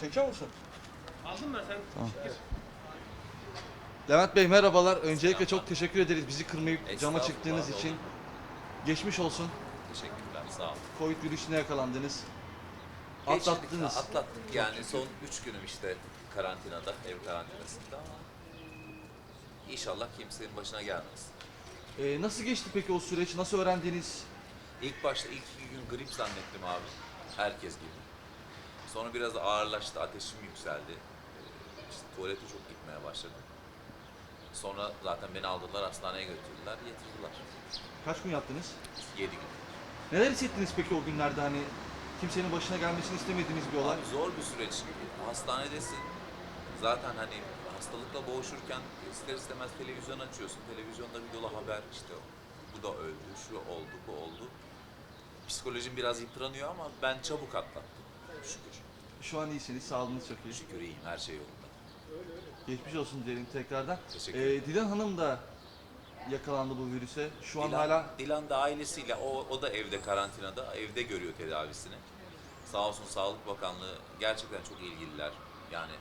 Çekiyor musun? Aldın mı sen? Gir. Levent Bey merhabalar. Öncelikle çok teşekkür ederiz bizi kırmayıp cama Estağfurullah, çıktığınız için. Geçmiş olsun. Teşekkürler, sağ olun. Covid virüsüne yakalandınız. Geçtik, Atlattınız. Atlattık yani son üç günüm işte karantinada, ev karantinasında ama inşallah kimsenin başına gelmez. Ee, nasıl geçti peki o süreç? Nasıl öğrendiniz? İlk başta ilk iki gün grip zannettim abi. Herkes gibi. Sonra biraz ağırlaştı, ateşim yükseldi. Ee, İşte tuvalete çok gitmeye başladım. Sonra zaten beni aldılar, hastaneye götürdüler, getirdiler. Kaç gün yattınız? Yedi gün. Neler hissettiniz peki o günlerde hani kimsenin başına gelmesini istemediğiniz bir olay? Abi zor bir süreç. Hastanedesin. Zaten hani hastalıkla boğuşurken ister istemez televizyon açıyorsun. Televizyonda bir dolu haber işte bu da öldü, şu oldu, bu oldu. Psikolojim biraz yıpranıyor ama ben çabuk atlattım. Şükür. Şu an iyisiniz, sağlığınız çok iyi. Şükür iyiyim, her şey yolunda. Geçmiş olsun diyelim tekrardan. Teşekkür Ee, ederim. Dilan Hanım da yakalandı bu virüse. Şu an Dilan, hala Dilan da ailesiyle, o, o da evde karantinada, evde görüyor tedavisini. Sağ olsun Sağlık Bakanlığı gerçekten çok ilgililer. Yani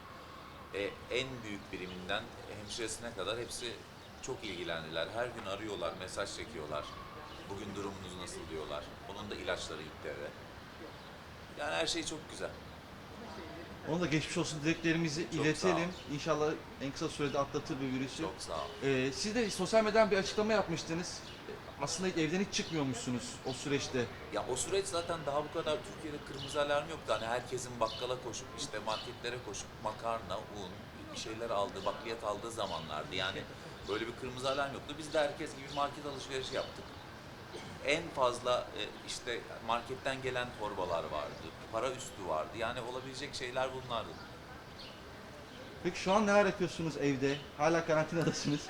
e, en büyük biriminden hemşiresine kadar hepsi çok ilgilendiler. Her gün arıyorlar, mesaj çekiyorlar. Bugün durumunuz nasıl diyorlar. Onun da ilaçları gitti eve. Yani her şey çok güzel. ona da geçmiş olsun dileklerimizi Çok sağ iletelim. ol. İnşallah en kısa sürede atlatır bu virüsü. Çok sağ ol. Ee, siz de sosyal medyadan bir açıklama yapmıştınız. Aslında evden hiç çıkmıyormuşsunuz o süreçte. Ya o süreç zaten daha bu kadar Türkiye'de kırmızı alarm yoktu. Hani herkesin bakkala koşup işte marketlere koşup makarna, un, bir şeyler aldığı, bakliyat aldığı zamanlardı. Yani böyle bir kırmızı alarm yoktu. Biz de herkes gibi market alışverişi yaptık. En fazla e, işte marketten gelen torbalar vardı, para üstü vardı. Yani olabilecek şeyler bunlardı. Peki şu an neler yapıyorsunuz evde? Hala karantinadasınız.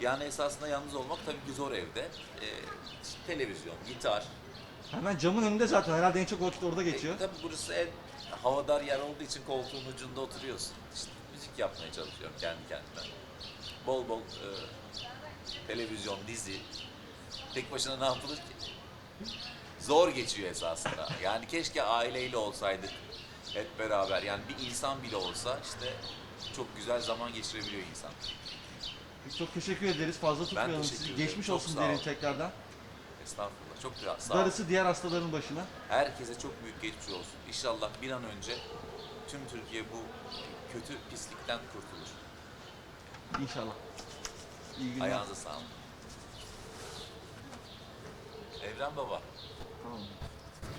Yani esasında yalnız olmak tabii ki zor evde. E, işte televizyon, gitar, Hemen camın önünde zaten herhalde en çok vakit orada geçiyor. E, tabii burası en havadar yer olduğu için koltuğun ucunda oturuyorsun. İşte müzik yapmaya çalışıyorum kendi kendime. Bol bol e, televizyon, dizi. Tek başına ne yapılır ki? Zor geçiyor esasında. Yani keşke aileyle olsaydık hep beraber. Yani bir insan bile olsa işte çok güzel zaman geçirebiliyor insan. Çok teşekkür ederiz. Fazla tutmayalım teşekkür sizi. ederim. Geçmiş Çok olsun sağ diyelim tekrardan. Estağfurullah. Çok güzel. Sağ. Darısı diğer hastaların başına. Herkese çok büyük geçmiş olsun. İnşallah bir an önce tüm Türkiye bu kötü pislikten kurtulur. İnşallah. İyi günler. Ayağınıza sağlık. Evren Baba. Tamam.